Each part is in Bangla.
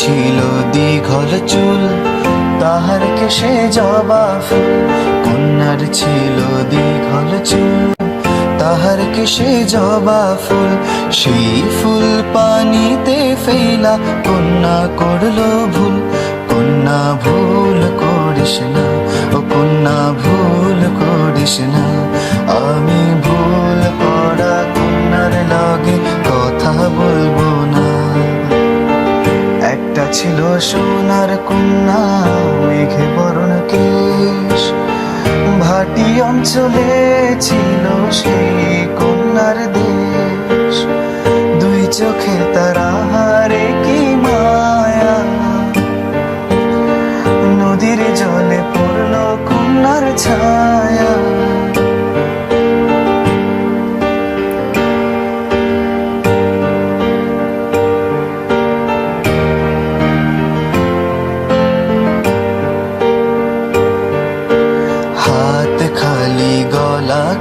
ছিল দীঘল চুল, তাহার কেশে জবা ফুল কন্যার ছিল দীঘল চুল, তাহার কেশে জবা ফুল সেই ফুল পানিতে ফেলা কন্যা করল ভুল কন্যা, ভুল করিস না। ও কন্যা, ভুল করিস না। আমি ভুল করা কন্যার লাগে কথা বলব না। একটা ছিল সোনার কন্যা, মেঘে বরণ কেশ। ভাটি অঞ্চলে ছিল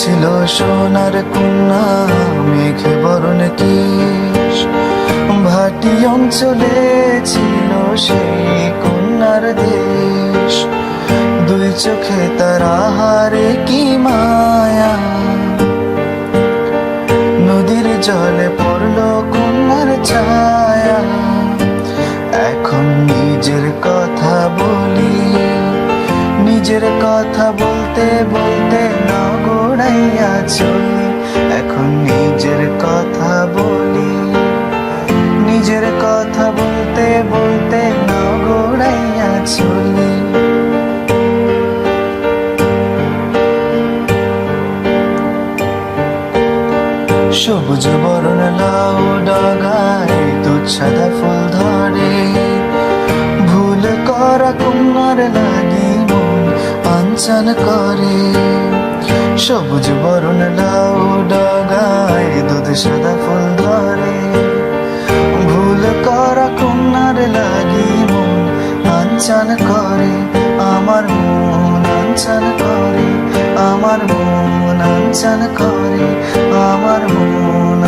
ছিল সোনার কন্যা, মেঘে বরণ কেশ ভাটি অঞ্চলে ছিল সেই কন্যার দেশ। দুই চোখে তারা হারে কি মায়া। নদীর জলে পড়ল কন্যার ছায়া। এখন নিজের কথা বলি। নিজের কথা বলতে বলতে না গোড়াইয়া চলি। এখন নিজের কথা বলি। নিজের কথা বলতে বলতে না গোড়াইয়া চলি। সবুজ বরণ লাউ ডাগায় সাদা ফুল ধরে। পাঞ্চান করে। সবুজ বরণ লাউ ডাগায়, দুধ সাদা ফুল ধরে। ভুল করা কুমার লাগি মন আঞ্চান করে। আমার মন আঞ্চান করে, আমার মন আঞ্চান করে। আমার মন